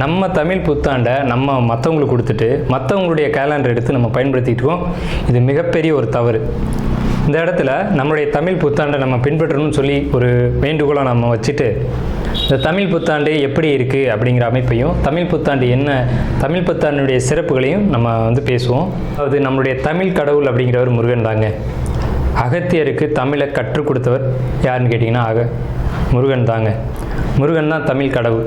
நம்ம தமிழ் புத்தாண்டை நம்ம மற்றவங்களுக்கு கொடுத்துட்டு மற்றவங்களுடைய கேலண்டர் எடுத்து நம்ம பயன்படுத்திட்டுருக்கோம் இது மிகப்பெரிய ஒரு தவறு. இந்த இடத்துல நம்மளுடைய தமிழ் புத்தாண்டை நம்ம பின்பற்றணும்னு சொல்லி ஒரு வேண்டுகோளை நம்ம வச்சுட்டு இந்த தமிழ் புத்தாண்டு எப்படி இருக்குது அப்படிங்கிற அமைப்பையும் தமிழ் புத்தாண்டு என்ன தமிழ் புத்தாண்டுடைய சிறப்புகளையும் நம்ம வந்து பேசுவோம். அதாவது நம்மளுடைய தமிழ் கடவுள் அப்படிங்கிறவர் முருகன் தாங்க. அகத்தியருக்கு தமிழை கற்றுக் கொடுத்தவர் யாருன்னு கேட்டிங்கன்னா அக முருகன் தாங்க. முருகன் தான் தமிழ் கடவுள்.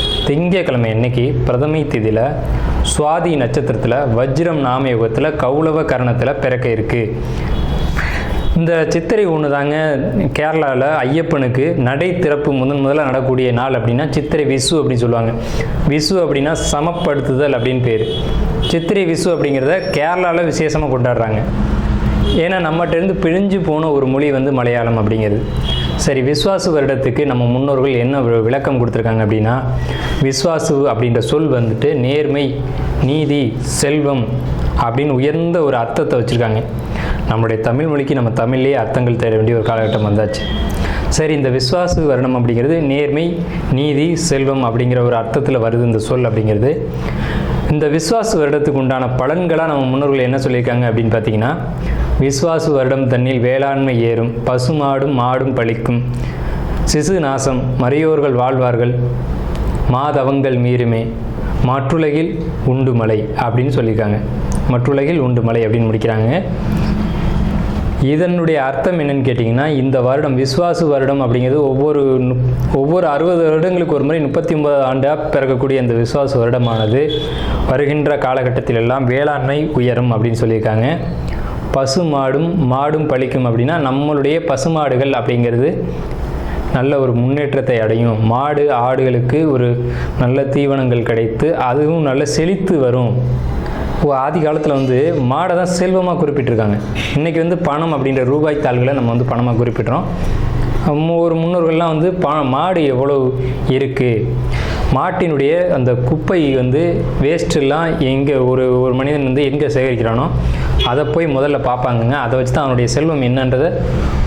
திங்கக்கிழமை அன்னைக்கு பிரதமை திதியில் சுவாதி நட்சத்திரத்தில் வஜ்ரம் நாமயுகத்தில் கௌளவ கரணத்தில் பிறக்க இருக்குது இந்த சித்திரை ஒன்று தாங்க கேரளாவில் ஐயப்பனுக்கு நடை திறப்பு முதன் முதல்ல நடக்கூடிய நாள் அப்படின்னா சித்திரை விசு அப்படின்னு சொல்லுவாங்க. விசு அப்படின்னா சமப்படுத்துதல் அப்படின்னு பேர். சித்திரை விசு அப்படிங்கிறத கேரளாவில் விசேஷமாக கொண்டாடுறாங்க. ஏன்னா நம்மகிட்டேருந்து பிழிஞ்சு போன ஒரு மொழி வந்து மலையாளம் அப்படிங்கிறது. சரி விஸ்வாசு வருடத்துக்கு நம்ம முன்னோர்கள் என்ன விளக்கம் கொடுத்துருக்காங்க அப்படின்னா விஸ்வாசு அப்படின்ற சொல் வந்துட்டு நேர்மை நீதி செல்வம் அப்படின்னு உயர்ந்த ஒரு அர்த்தத்தை வச்சுருக்காங்க. நம்முடைய தமிழ் மொழிக்கு நம்ம தமிழ்லேயே அர்த்தங்கள் தேட வேண்டிய ஒரு காலகட்டம் வந்தாச்சு. சரி இந்த விஸ்வாசு வருடம் அப்படிங்கிறது நேர்மை நீதி செல்வம் அப்படிங்கிற ஒரு அர்த்தத்தில் வருது இந்த சொல் அப்படிங்கிறது. இந்த விஸ்வாசு வருடத்துக்கு உண்டான பலன்களாக நம்ம முன்னோர்கள் என்ன சொல்லியிருக்காங்க அப்படின்னு பார்த்தீங்கன்னா விஸ்வாசு வருடம் தன்னில் வேளாண்மை ஏறும் பசுமாடும் மாடும் பழிக்கும். சிசு நாசம் மறையோர்கள் வாழ்வார்கள் மாதவங்கள் மீறுமே. மற்றுலகில் உண்டு மலை அப்படின்னு சொல்லியிருக்காங்க. மற்றுலகில் உண்டு மலை அப்படின்னு முடிக்கிறாங்க. இதனுடைய அர்த்தம் என்னன்னு கேட்டிங்கன்னா இந்த வருடம் விஸ்வாசு வருடம் அப்படிங்கிறது ஒவ்வொரு நு- ஒவ்வொரு அறுபது வருடங்களுக்கு ஒரு முறை முப்பத்தி ஒன்பது ஆண்டாக பிறக்கக்கூடிய இந்த விஸ்வாசு வருடமானது. வருகின்ற காலகட்டத்திலெல்லாம் வேளாண்மை உயரும் அப்படின்னு சொல்லியிருக்காங்க. பசு மாடும் மாடும் பழிக்கும் அப்படின்னா நம்மளுடைய பசுமாடுகள் அப்படிங்கிறது நல்ல ஒரு முன்னேற்றத்தை அடையும். மாடு ஆடுகளுக்கு ஒரு நல்ல தீவனங்கள் கிடைத்து அதுவும் நல்ல செழித்து வரும். ஓ ஆதி காலத்தில் வந்து மாடை தான் செல்வமாக குறிப்பிட்டிருக்காங்க. இன்றைக்கி வந்து பணம் அப்படின்ற ரூபாய் தாள்களை நம்ம வந்து பணமாக குறிப்பிட்றோம். ஒரு முன்னோர்கள்லாம் வந்து ப மாடு எவ்வளோ இருக்குது மாட்டினுடைய அந்த குப்பை வந்து வேஸ்ட்டெல்லாம் எங்கே ஒரு ஒரு மனிதன் வந்து எங்கே சேகரிக்கிறானோ அதை போய் முதல்ல பார்ப்பாங்கங்க. அதை வச்சு தான் அவனுடைய செல்வம் என்னன்றதை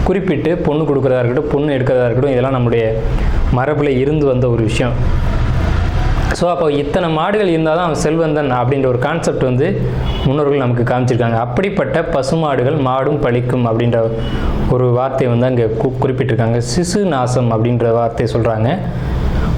குறிப்பிட்டு பொண்ணு கொடுக்குறதா இருக்கட்டும் பொண்ணு எடுக்கிறதா இருக்கட்டும் இதெல்லாம் நம்முடைய மரபில் இருந்து வந்த ஒரு விஷயம். ஸோ அப்போ இத்தனை மாடுகள் இருந்தால் தான் அவன் செல்வந்தன் அப்படின்ற ஒரு கான்செப்ட் வந்து முன்னோர்கள் நமக்கு காமிச்சிருக்காங்க. அப்படிப்பட்ட பசுமாடுகள் மாடும் பழிக்கும் அப்படின்ற ஒரு வார்த்தை வந்து அங்கே கு குறிப்பிட்டிருக்காங்க. சிசு நாசம் அப்படின்ற வார்த்தையை சொல்கிறாங்க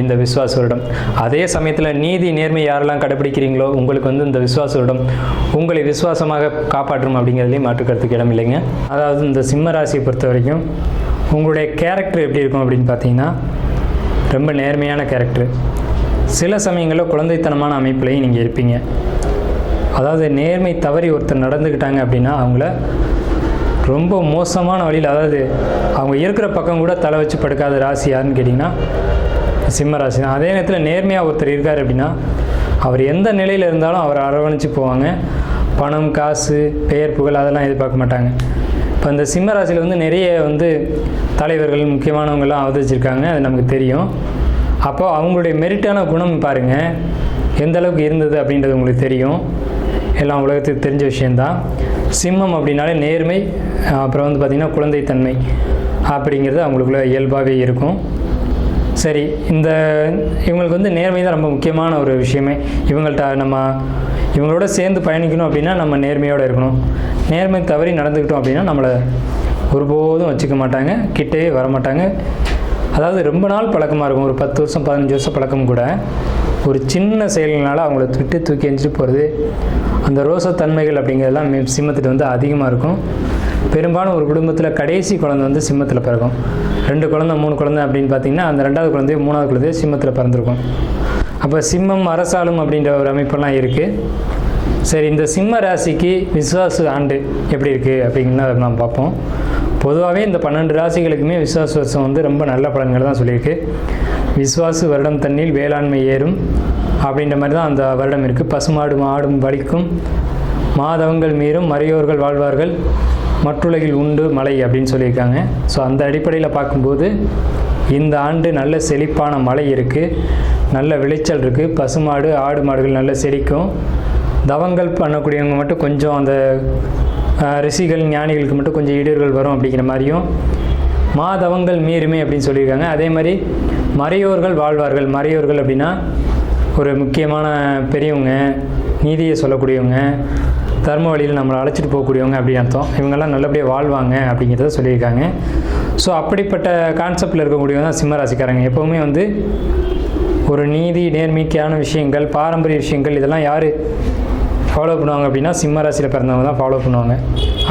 இந்த விஸ்வாச வருடம் அதே சமயத்தில் நீதி நேர்மை யாரெல்லாம் கடைபிடிக்கிறீங்களோ உங்களுக்கு வந்து இந்த விஸ்வாச வருடம் உங்களை விசுவாசமாக காப்பாற்றும் அப்படிங்கிறதுலையும் மாற்றுக்கிறதுக்கு இடம் இல்லைங்க. அதாவது இந்த சிம்ம ராசியை பொறுத்த வரைக்கும் உங்களுடைய கேரக்டர் எப்படி இருக்கும் அப்படின்னு பார்த்தீங்கன்னா ரொம்ப நேர்மையான கேரக்டர் சில சமயங்களில் குழந்தைத்தனமான அமைப்புலையும் நீங்கள் இருப்பீங்க. அதாவது நேர்மை தவறி ஒருத்தர் நடந்துக்கிட்டாங்க அப்படின்னா அவங்கள ரொம்ப மோசமான வழியில் அதாவது அவங்க இருக்கிற பக்கம் கூட தலை வச்சு படுக்காத ராசி யாருன்னு கேட்டிங்கன்னா சிம்மராசி தான் அதே நேரத்தில் நேர்மையாக ஒருத்தர் இருக்கார் அப்படின்னா அவர் எந்த நிலையில் இருந்தாலும் அவரை அரவணைச்சு போவாங்க. பணம் காசு பெயர் புகழ் அதெல்லாம் எதிர்பார்க்க மாட்டாங்க. இப்போ இந்த சிம்மராசியில் வந்து நிறைய வந்து தலைவர்கள் முக்கியமானவங்கள்லாம் அவதரிச்சிருக்காங்க. அது நமக்கு தெரியும். அப்போது அவங்களுடைய மெரிட்டான குணம் பாருங்கள் எந்த அளவுக்கு இருந்தது அப்படின்றது உங்களுக்கு தெரியும். எல்லாம் உலகத்துக்கு தெரிஞ்ச விஷயந்தான் சிம்மம் அப்படின்னாலே நேர்மை அப்புறம் வந்து பார்த்திங்கன்னா குழந்தைத்தன்மை அப்படிங்கிறது அவங்களுக்குள்ள இயல்பாகவே இருக்கும். சரி இந்த இவங்களுக்கு வந்து நேர்மை தான் ரொம்ப முக்கியமான ஒரு விஷயமே. இவங்கள்ட்ட நம்ம இவங்களோட சேர்ந்து பயணிக்கணும் அப்படின்னா நம்ம நேர்மையோடு இருக்கணும். நேர்மை தவறி நடந்துக்கிட்டோம் அப்படின்னா நம்மளை ஒருபோதும் வச்சுக்க மாட்டாங்க கிட்டே வர மாட்டாங்க. அதாவது ரொம்ப நாள் பழக்கமாக இருக்கும் ஒரு பத்து வருஷம் பதினஞ்சு வருஷம் பழக்கம் கூட. ஒரு சின்ன செயலினால் அவங்கள விட்டு தூக்கி எஞ்சிட்டு போகிறது அந்த ரோசத்தன்மைகள் அப்படிங்கிறதெல்லாம் மே- சிம்மத்துட்டு வந்து அதிகமாக இருக்கும். பெரும்பாலும் ஒரு குடும்பத்தில் கடைசி குழந்தை வந்து சிம்மத்தில் பிறக்கும். ரெண்டு குழந்தை மூணு குழந்தை அப்படின்னு பார்த்தீங்கன்னா அந்த ரெண்டாவது குழந்தைய மூணாவது குழந்தைய சிம்மத்தில் பிறந்திருக்கும். அப்போ சிம்மம் அரசாளும் அப்படின்ற ஒரு அமைப்பெல்லாம் இருக்குது சரி இந்த சிம்ம ராசிக்கு விசுவாச ஆண்டு எப்படி இருக்குது அப்படிங்கிறத நாம் பார்ப்போம். பொதுவாகவே இந்த பன்னெண்டு ராசிகளுக்குமே விசுவாச வருஷம் வந்து ரொம்ப நல்ல பலன்கள் தான் சொல்லியிருக்கு. விசுவாசு வருடம் தண்ணில் வேளாண்மை ஏறும் அப்படின்ற மாதிரி தான் அந்த வருடம் இருக்குது பசுமாடு மாடும் வலிக்கும். மாதவங்கள் மீறும் மறையோர்கள் வாழ்வார்கள். மற்றுலகில் உண்டு மழை அப்படின்னு சொல்லியிருக்காங்க. ஸோ அந்த அடிப்படையில் பார்க்கும்போது இந்த ஆண்டு நல்ல செழிப்பான மழை இருக்குது நல்ல விளைச்சல் இருக்குது பசுமாடு ஆடு மாடுகள் நல்ல செழிக்கும் தவங்கள் பண்ணக்கூடியவங்க மட்டும் கொஞ்சம் அந்த ரிஷிகள் ஞானிகளுக்கு மட்டும் கொஞ்சம் இடர்கள் வரும் அப்படிங்கிற மாதிரியும். மாதவங்கள் மீறுமே அப்படின்னு சொல்லியிருக்காங்க. அதே மாதிரி மறையோர்கள் வாழ்வார்கள். மறையோர்கள் அப்படின்னா ஒரு முக்கியமான பெரியவங்க நீதியை சொல்லக்கூடியவங்க தர்ம வழியில் நம்மளை அழைச்சிட்டு போகக்கூடியவங்க அப்படின்னு அர்த்தம். இவங்கெல்லாம் நல்லபடியாக வாழ்வாங்க அப்படிங்கிறத சொல்லியிருக்காங்க. ஸோ அப்படிப்பட்ட கான்செப்டில் இருக்கக்கூடியவங்க தான் சிம்மராசிக்காரங்க. எப்போவுமே வந்து ஒரு நீதி நேர்மிக்கையான விஷயங்கள் பாரம்பரிய விஷயங்கள் இதெல்லாம் யார் ஃபாலோ பண்ணுவாங்க அப்படின்னா சிம்ம ராசியில் பிறந்தவங்க தான் ஃபாலோ பண்ணுவாங்க.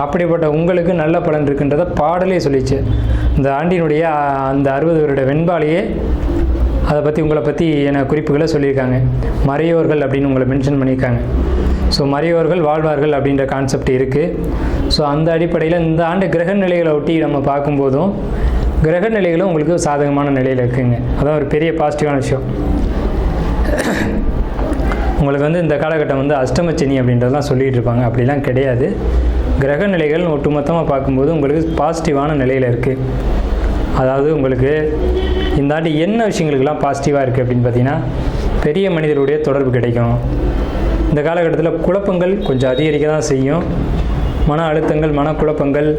அப்படிப்பட்ட உங்களுக்கு நல்ல பலன் இருக்குன்றத பாடலே சொல்லிச்சு. இந்த ஆண்டினுடைய அந்த அறுபது வருட வெண்பாலேயே அதை பற்றி உங்களை பற்றி என குறிப்புகளை சொல்லியிருக்காங்க. மறையோர்கள் அப்படின்னு உங்களை மென்ஷன் பண்ணியிருக்காங்க. ஸோ மறைவர்கள் வாழ்வார்கள் அப்படின்ற கான்செப்ட் இருக்குது ஸோ அந்த அடிப்படையில் இந்த ஆண்டு கிரக நிலைகளை ஒட்டி நம்ம பார்க்கும்போதும் கிரக நிலைகளும் உங்களுக்கு சாதகமான நிலையில் இருக்குங்க. அதான் ஒரு பெரிய பாசிட்டிவான விஷயம். உங்களுக்கு வந்து இந்த காலகட்டம் வந்து அஷ்டமச்சினி அப்படின்றதெல்லாம் சொல்லிகிட்டு இருப்பாங்க. அப்படிலாம் கிடையாது. கிரக நிலைகள் ஒட்டுமொத்தமாக பார்க்கும்போது உங்களுக்கு பாசிட்டிவான நிலையில் இருக்குது அதாவது உங்களுக்கு இந்த ஆண்டு என்ன விஷயங்களுக்கெல்லாம் பாசிட்டிவாக இருக்குது அப்படின்னு பார்த்தீங்கன்னா பெரிய மனிதருடைய தொடர்பு கிடைக்கும். இந்த காலகட்டத்தில் குழப்பங்கள் கொஞ்சம் அதிகரிக்க தான் செய்யும். மன அழுத்தங்கள் மனக்குழப்பங்கள்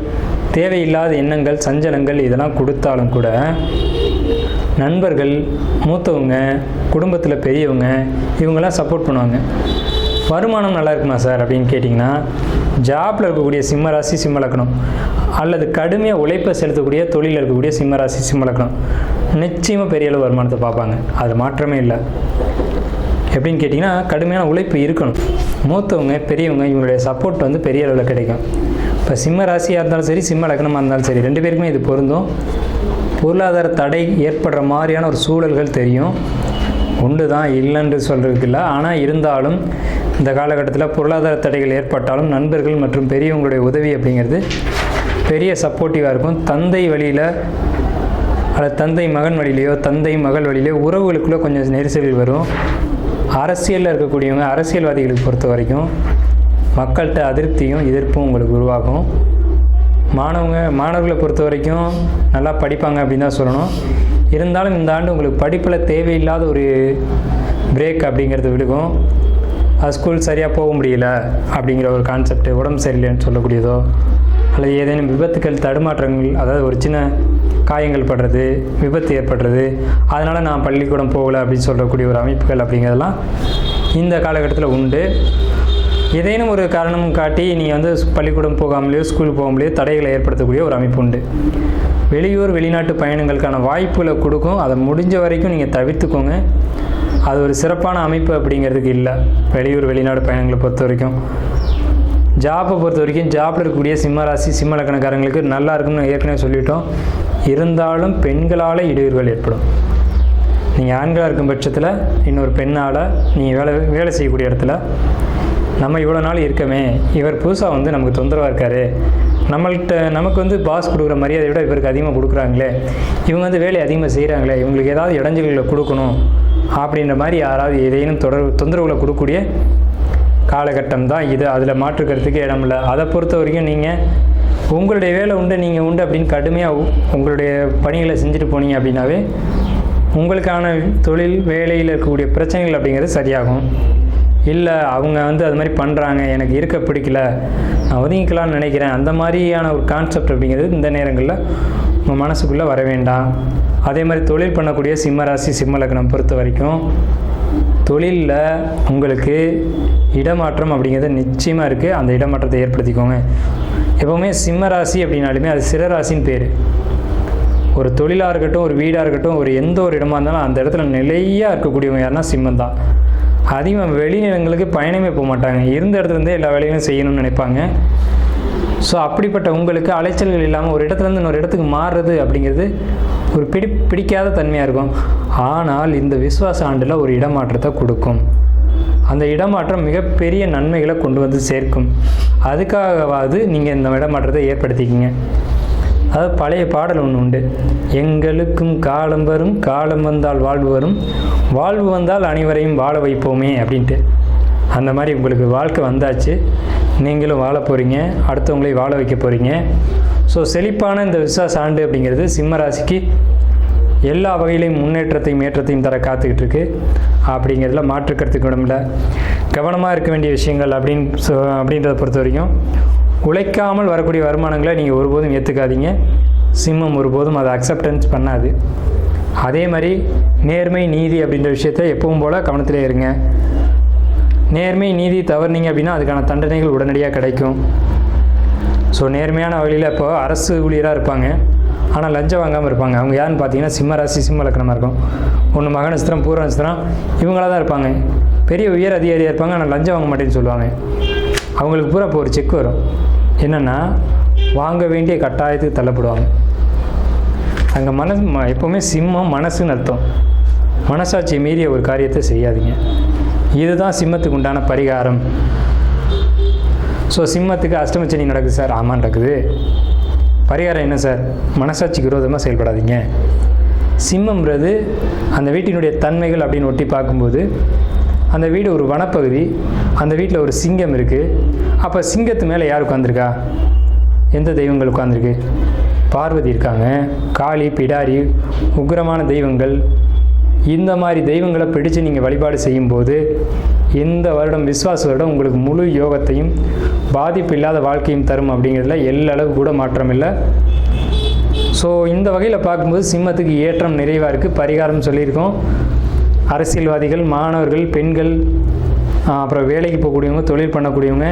தேவையில்லாத எண்ணங்கள் சஞ்சலங்கள் இதெல்லாம் கொடுத்தாலும் கூட நண்பர்கள் மூத்தவங்க குடும்பத்தில் பெரியவங்க இவங்கெல்லாம் சப்போர்ட் பண்ணுவாங்க. வருமானம் நல்லா இருக்குமா சார் அப்படின்னு கேட்டிங்கன்னா ஜாப்பில் இருக்கக்கூடிய சிம்ம ராசி சிம்ம லக்னம். அல்லது கடுமையாக உழைப்பை செலுத்தக்கூடிய தொழிலில் இருக்கக்கூடிய சிம்ம ராசி சிம்ம லக்னம். நிச்சயமாக பெரிய அளவு வருமானத்தை பார்ப்பாங்க. அது மாற்றமே இல்லை. எப்படின்னு கேட்டிங்கன்னா கடுமையான உழைப்பு இருக்கணும். மூத்தவங்க பெரியவங்க இவங்களுடைய சப்போர்ட் வந்து பெரிய அளவில் கிடைக்கும். இப்போ சிம்ம ராசியாக இருந்தாலும் சரி சிம்ம லக்னமாக இருந்தாலும் சரி ரெண்டு பேருக்குமே இது பொருந்தும். பொருளாதார தடை ஏற்படுற மாதிரியான ஒரு சூழல்கள் தெரியும். உண்டு தான் இல்லைன்னு சொல்கிறதுக்கு இல்லை. ஆனால் இருந்தாலும் இந்த காலகட்டத்தில் பொருளாதார தடைகள் ஏற்பட்டாலும் நண்பர்கள் மற்றும் பெரியவங்களுடைய உதவி அப்படிங்கிறது பெரிய சப்போர்ட்டிவாக இருக்கும். தந்தை வழியில் அல்லது தந்தை மகன் வழியிலையோ தந்தை மகள் வழியிலையோ உறவுகளுக்குள்ளே கொஞ்சம் நெரிசல்கள் வரும். அரசியலில் இருக்கக்கூடியவங்க அரசியல்வாதிகளுக்கு பொறுத்த வரைக்கும் மக்கள்கிட்ட அதிருப்தியும் எதிர்ப்பும் உங்களுக்கு உருவாகும். மாணவங்க மாணவர்களை பொறுத்த வரைக்கும் நல்லா படிப்பாங்க அப்படின்னு தான் சொல்லணும். இருந்தாலும் இந்த ஆண்டு உங்களுக்கு படிப்பில் தேவையில்லாத ஒரு பிரேக் அப்படிங்கிறது விழுகும் அது ஸ்கூல் சரியாக போக முடியல அப்படிங்கிற ஒரு கான்செப்ட் உடம்பு சரியில்லைன்னு சொல்லக்கூடியதோ அல்லது ஏதேனும் விபத்துக்கள் தடுமாற்றங்கள் அதாவது ஒரு சின்ன காயங்கள் படுறது விபத்து ஏற்படுறது அதனால் நான் பள்ளிக்கூடம் போகலை அப்படின்னு சொல்லக்கூடிய ஒரு அமைப்புகள் அப்படிங்கிறதெல்லாம் இந்த காலகட்டத்தில் உண்டு. ஏதேனும் ஒரு காரணம் காட்டி நீங்கள் வந்து பள்ளிக்கூடம் போகாமலேயோ ஸ்கூல் போகாமலேயோ தடைகளை ஏற்படுத்தக்கூடிய ஒரு அமைப்பு உண்டு. வெளியூர் வெளிநாட்டு பயணங்களுக்கான வாய்ப்புகளை கொடுக்கும். அதை முடிஞ்ச வரைக்கும் நீங்கள் தவிர்த்துக்கோங்க. அது ஒரு சிறப்பான அமைப்பு அப்படிங்கிறதுக்கு இல்லை. வெளியூர் வெளிநாடு பயணங்களை பொறுத்த வரைக்கும். ஜாப்பை பொறுத்த வரைக்கும் ஜாப்பில் இருக்கக்கூடிய சிம்ம ராசி சிம்ம லக்கணக்காரங்களுக்கு நல்லா இருக்கும்னு ஏற்கனவே சொல்லிட்டோம். இருந்தாலும் பெண்களால் இடையூறுகள் ஏற்படும். நீங்கள் ஆண்களாக இருக்கும் பட்சத்தில் இன்னொரு பெண்ணால் நீங்கள் வேலை வேலை செய்யக்கூடிய இடத்துல நம்ம இவ்வளோ நாள் இருக்கமே இவர் புதுசாக வந்து நமக்கு தொந்தரவாக இருக்காரு. நம்மள்கிட்ட நமக்கு வந்து பாஸ் கொடுக்குற மரியாதை விட இவருக்கு அதிகமாக கொடுக்குறாங்களே. இவங்க வந்து வேலையை அதிகமாக செய்கிறாங்களே இவங்களுக்கு ஏதாவது இடைஞ்சல்களை கொடுக்கணும் அப்படின்ற மாதிரி யாராவது ஏதேனும் தொடர் தொந்தரவுகளை கொடுக்கக்கூடிய காலகட்டம் தான் இது. அதில் மாற்றுக்கிறதுக்கு இடம் இல்லை. அதை பொறுத்த வரைக்கும் நீங்கள் உங்களுடைய வேலை உண்டு நீங்கள் உண்டு அப்படின்னு கடுமையாக உங்களுடைய பணிகளை செஞ்சுட்டு போனீங்க அப்படின்னாவே உங்களுக்கான தொழில் வேலையில் இருக்கக்கூடிய பிரச்சனைகள் அப்படிங்கிறது சரியாகும். இல்லை அவங்க வந்து அது மாதிரி பண்ணுறாங்க எனக்கு இருக்க பிடிக்கல நான் ஒதுங்கிக்கலாம்னு நினைக்கிறேன். அந்த மாதிரியான ஒரு கான்செப்ட் அப்படிங்கிறது இந்த நேரங்களில் உங்கள் மனசுக்குள்ளே வர வேண்டாம். அதே மாதிரி தொழில் பண்ணக்கூடிய சிம்ம ராசி சிம்ம லக்னம் பொறுத்த வரைக்கும் தொழிலில் உங்களுக்கு இடமாற்றம் அப்படிங்கிறது நிச்சயமாக இருக்குது அந்த இடமாற்றத்தை ஏற்படுத்திக்கோங்க. எப்போவுமே சிம்ம ராசி அப்படின்னாலுமே அது சிறராசின்னு பேர். ஒரு தொழிலாக இருக்கட்டும் ஒரு வீடாக இருக்கட்டும் ஒரு எந்த ஒரு இடமா இருந்தாலும் அந்த இடத்துல நிலையாக இருக்கக்கூடியவங்க யாருன்னா சிம்மம் தான். அதிகமாக வெளிநிலங்களுக்கு பயணமே போக மாட்டாங்க. இருந்த இடத்துல இருந்தே எல்லா வேலைகளும் செய்யணும்னு நினைப்பாங்க. ஸோ அப்படிப்பட்ட உங்களுக்கு அலைச்சல்கள் இல்லாமல் ஒரு இடத்துலேருந்து இன்னொரு இடத்துக்கு மாறுறது அப்படிங்கிறது ஒரு பிடி பிடிக்காத தன்மையாக இருக்கும். ஆனால் இந்த விஸ்வாச ஆண்டில் ஒரு இடமாற்றத்தை கொடுக்கும். அந்த இடமாற்றம் மிகப்பெரிய நன்மைகளை கொண்டு வந்து சேர்க்கும். அதுக்காகவாவது நீங்கள் இந்த இடமாற்றத்தை ஏற்படுத்திக்கிங்க. அதாவது பழைய பாடல் ஒன்று உண்டு. எங்களுக்கும் காலம் வரும் காலம் வந்தால் வாழ்வு வரும். வாழ்வு வந்தால் அனைவரையும் வாழ வைப்போமே அப்படின்ட்டு. அந்த மாதிரி உங்களுக்கு வாழ்க்கை வந்தாச்சு. நீங்களும் வாழ போகிறீங்க அடுத்தவங்களையும் வாழ வைக்க போகிறீங்க ஸோ செழிப்பான இந்த விசாஸ் ஆண்டு அப்படிங்கிறது சிம்ம ராசிக்கு எல்லா வகையிலையும் முன்னேற்றத்தையும் ஏற்றத்தையும் தர காத்துக்கிட்டு இருக்கு அப்படிங்கிறதுல மாற்றுக்கிறதுக்கு இடமில்ல கவனமாக இருக்க வேண்டிய விஷயங்கள் அப்படின்னு சொ அப்படின்றத பொறுத்த வரைக்கும் உழைக்காமல் வரக்கூடிய வருமானங்களை நீங்கள் ஒருபோதும் ஏற்றுக்காதீங்க சிம்மம் ஒருபோதும் அதை அக்செப்டன்ஸ் பண்ணாது. அதே மாதிரி நேர்மை நீதி அப்படின்ற விஷயத்த எப்பவும் போல் கவனத்திலே இருங்க. நேர்மை நீதி தவறுனீங்க அப்படின்னா அதுக்கான தண்டனைகள் உடனடியாக கிடைக்கும். ஸோ நேர்மையான வழியில் இப்போ அரசு ஊழியராக இருப்பாங்க. ஆனால் லஞ்சம் வாங்காமல் இருப்பாங்க. அவங்க யாருன்னு பார்த்தீங்கன்னா சிம்ம ராசி சிம்ம லக்கணமாக இருக்கும். ஒன்று மக நட்சத்திரம் பூர நட்சத்திரம் இவங்களாக தான் இருப்பாங்க. பெரிய உயர் அதிகாரியாக இருப்பாங்க ஆனால் லஞ்சம் வாங்க மாட்டேன்னு சொல்லுவாங்க. அவங்களுக்கு பூரா இப்போ ஒரு செக் வரும். என்னென்னா வாங்க வேண்டிய கட்டாயத்துக்கு தள்ளப்படுவாங்க. அங்கே மனசு ம- எப்போவுமே சிம்மம் மனசுன்னு அர்த்தம். மனசாட்சியை மீறிய ஒரு காரியத்தை செய்யாதீங்க. இதுதான் சிம்மத்துக்கு உண்டான பரிகாரம். ஸோ சிம்மத்துக்கு அஷ்டமச்சனி நடக்குது சார். ஆமாம் நடக்குது. பரிகாரம் என்ன சார்? மனசாட்சிக்கு விரோதமாக செயல்படாதீங்க. சிம்மம்ன்றது அந்த வீட்டினுடைய தன்மைகள் அப்படின்னு ஒட்டி பார்க்கும்போது அந்த வீடு ஒரு வனப்பகுதி அந்த வீட்டில் ஒரு சிங்கம் இருக்குது அப்போ சிங்கத்து மேலே யார் உட்காந்துருக்கா எந்த தெய்வங்கள் உட்காந்துருக்கு பார்வதி இருக்காங்க. காளி பிடாரி உக்கிரமான தெய்வங்கள் இந்த மாதிரி தெய்வங்களை பிடிச்சு நீங்கள் வழிபாடு செய்யும்போது இந்த வருடம் விஸ்வாச வருடம் உங்களுக்கு முழு யோகத்தையும் பாதிப்பு இல்லாத வாழ்க்கையும் தரும் அப்படிங்கிறதுல எல்லளவு கூட மாற்றம் இல்லை. ஸோ இந்த வகையில் பார்க்கும்போது சிம்மத்துக்கு ஏற்றம் நிறைவாக இருக்குது பரிகாரம் சொல்லியிருக்கோம். அரசியல்வாதிகள் மாணவர்கள் பெண்கள் அப்புறம் வேலைக்கு போகக்கூடியவங்க தொழில் பண்ணக்கூடியவங்க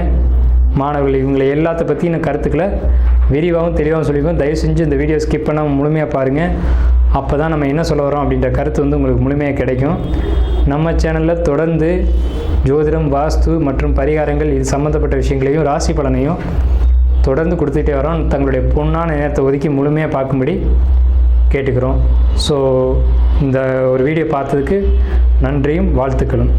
மாணவர்கள் இவங்களை எல்லாத்த பற்றின கருத்துக்களை விரிவாகவும் தெளிவாகவும் சொல்லியிருக்கோம். தயவு செஞ்சு இந்த வீடியோ ஸ்கிப் பண்ணாமல் முழுமையாக பாருங்கள் அப்போ தான் நம்ம என்ன சொல்ல வரோம் அப்படின்ற கருத்து வந்து உங்களுக்கு முழுமையாக கிடைக்கும். நம்ம சேனலில் தொடர்ந்து ஜோதிடம் வாஸ்து மற்றும் பரிகாரங்கள் இது சம்மந்தப்பட்ட விஷயங்களையும் ராசி பலனையும் தொடர்ந்து கொடுத்துட்டே வரோம் தங்களுடைய பொண்ணான நேரத்தை ஒதுக்கி முழுமையாக பார்க்கும்படி கேட்டுக்கிறோம். ஸோ இந்த ஒரு வீடியோ பார்த்ததுக்கு நன்றியும் வாழ்த்துக்களும்.